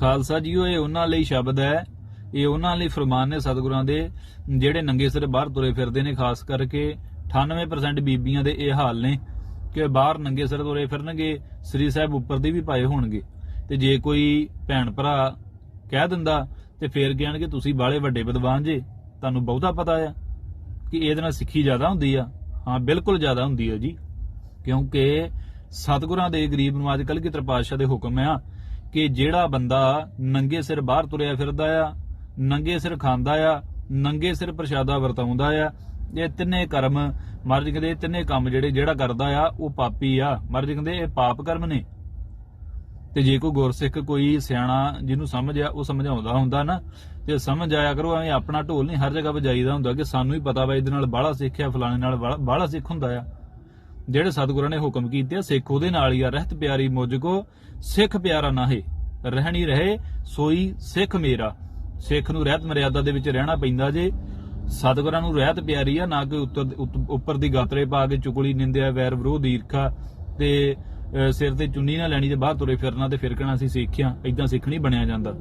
Khalsa JIO, ਇਹ ਉਹਨਾਂ ਲਈ ਸ਼ਬਦ ਹੈ। ਇਹ ਉਹਨਾਂ ਲਈ ਫਰਮਾਨ ਨੇ ਸਤਿਗੁਰਾਂ ਦੇ, ਜਿਹੜੇ ਨੰਗੇ ਸਿਰ ਬਾਹਰ ਤੁਰੇ ਫਿਰਦੇ ਨੇ, ਖਾਸ ਕਰਕੇ 98% ਬੀਬੀਆਂ ਦੇ ਇਹ ਹਾਲ ਨੇ ਕਿ ਬਾਹਰ ਨੰਗੇ ਸਿਰ ਤੁਰੇ ਫਿਰਨਗੇ, ਸ੍ਰੀ ਸਾਹਿਬ ਉੱਪਰ ਦੇ ਵੀ ਪਾਏ ਹੋਣਗੇ। ਤੇ ਜੇ ਕੋਈ ਭੈਣ ਭਰਾ ਕਹਿ ਦਿੰਦਾ, ਤੇ ਫੇਰ ਕਹਿਣਗੇ, ਤੁਸੀਂ ਬਾਲੇ ਵੱਡੇ ਵਿਦਵਾਨ ਜੇ, ਤੁਹਾਨੂੰ ਬਹੁਤਾ ਪਤਾ ਆ ਕਿ ਇਹਦੇ ਨਾਲ ਸਿੱਖੀ ਜ਼ਿਆਦਾ ਹੁੰਦੀ ਆ। ਹਾਂ, ਬਿਲਕੁਲ ਜ਼ਿਆਦਾ ਹੁੰਦੀ ਆ ਜੀ। ਕਿਉਂਕਿ ਸਤਿਗੁਰਾਂ ਦੇ ਗਰੀਬ ਨੂੰ ਅੱਜ ਕੱਲ੍ਹ ਕੀ ਪਾਤਸ਼ਾਹ ਦੇ ਹੁਕਮ ਆ ਕਿ ਜਿਹੜਾ ਬੰਦਾ ਨੰਗੇ ਸਿਰ ਬਾਹਰ ਤੁਰਿਆ ਫਿਰਦਾ ਆ, ਨੰਗੇ ਸਿਰ ਖਾਂਦਾ ਆ, ਨੰਗੇ ਸਿਰ ਪ੍ਰਸ਼ਾਦਾ ਵਰਤਾਉਂਦਾ ਆ, ਇਹ ਤਿੰਨੇ ਕਰਮ ਮਹਾਰਾਜ ਕਹਿੰਦੇ ਇਹ ਤਿੰਨੇ ਕੰਮ ਜਿਹੜੇ ਜਿਹੜਾ ਕਰਦਾ ਆ, ਉਹ ਪਾਪੀ ਆ। ਮਹਾਰਾਜ ਕਹਿੰਦੇ ਇਹ ਪਾਪ ਕਰਮ ਨੇ। ਤੇ ਜੇ ਕੋਈ ਗੁਰਸਿੱਖ ਕੋਈ ਸਿਆਣਾ ਜਿਹਨੂੰ ਸਮਝ ਆ, ਉਹ ਸਮਝਾਉਂਦਾ ਹੁੰਦਾ ਨਾ, ਤੇ ਸਮਝ ਆਇਆ ਕਰੋ, ਐਵੇਂ ਆਪਣਾ ਢੋਲ ਨਹੀਂ ਹਰ ਜਗ੍ਹਾ ਵਜਾਈਦਾ ਹੁੰਦਾ ਕਿ ਸਾਨੂੰ ਹੀ ਪਤਾ ਵਾ ਇਹਦੇ ਨਾਲ ਬਾਹਲਾ ਸਿੱਖਿਆ ਫਲਾਣੇ ਨਾਲ ਬਾਹਲਾ- ਬਾਹਲਾ ਸਿੱਖ ਹੁੰਦਾ ਆ। ਜਿਹੜੇ ਸਤਿਗੁਰਾਂ ਨੇ ਹੁਕਮ ਕੀਤੇ ਸਿੱਖ ਉਹਦੇ ਨਾਲ ਹੀ ਆ। ਰਹਿਤ ਪਿਆਰੀ ਮੁਝ ਸਿੱਖ ਪਿਆਰਾ ਨਾਹੇ। ਰਹਿਣੀ ਰਹੇ, ਸੋਈ ਸਿੱਖ ਮੇਰਾ। ਸਿੱਖ ਨੂੰ ਰਹਿਤ ਮਰਿਆਦਾ ਦੇ ਵਿੱਚ ਰਹਿਣਾ ਪੈਂਦਾ ਜੇ। ਸਤਿਗੁਰਾਂ ਨੂੰ ਰਹਿਤ ਪਿਆਰੀ ਆ, ਨਾ ਕਿ ਉੱਤਰ ਉੱਪਰ ਦੀ ਗਾਤਰੇ ਪਾ ਕੇ ਚੁਗਲੀ, ਨਿੰਦਿਆ, ਵੈਰ ਵਿਰੋਧ ਈਰਖਾ ਤੇ ਸਿਰ ਤੇ ਚੁੰਨੀ ਨਾ ਲੈਣੀ ਤੇ ਬਾਹਰ ਤੁਰੇ ਫਿਰਨਾ ਤੇ ਫਿਰਕਣਾ ਅਸੀਂ ਸਿੱਖਿਆ ਇਦਾਂ ਸਿੱਖ ਨਹੀਂ ਬਣਿਆ ਜਾਂਦਾ।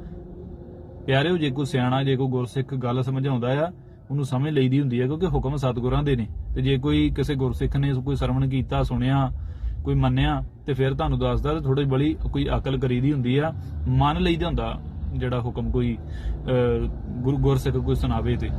ਪਿਆਰਿਓ, ਜੇ ਕੋਈ ਸਿਆਣਾ, ਜੇ ਕੋਈ ਗੁਰਸਿੱਖ ਗੱਲ ਸਮਝਾਉਂਦਾ ਆ ਉਹਨੂੰ ਸਮਝ ਲਈਦੀ ਹੁੰਦੀ ਹੈ ਕਿਉਂਕਿ ਹੁਕਮ ਸਤਿਗੁਰਾਂ ਦੇ ਨੇ। ਤੇ ਜੇ ਕੋਈ ਕਿਸੇ ਗੁਰਸਿੱਖ ਨੇ ਕੋਈ ਸਰਵਣ ਕੀਤਾ ਸੁਣਿਆ ਕੋਈ ਮੰਨਿਆ ਤੇ ਫਿਰ ਤੁਹਾਨੂੰ ਦੱਸਦਾ ਤੇ ਥੋੜੀ ਬੜੀ ਕੋਈ ਅਕਲ ਕਰੀਦੀ ਹੁੰਦੀ ਆ ਮੰਨ ਲਈਦਾ ਹੁੰਦਾ ਜਿਹੜਾ ਹੁਕਮ ਕੋਈ ਅਹ, ਗੁਰੂ ਗੁਰਸਿੱਖ ਕੋਈ ਸੁਣਾਵੇ ਤੇ।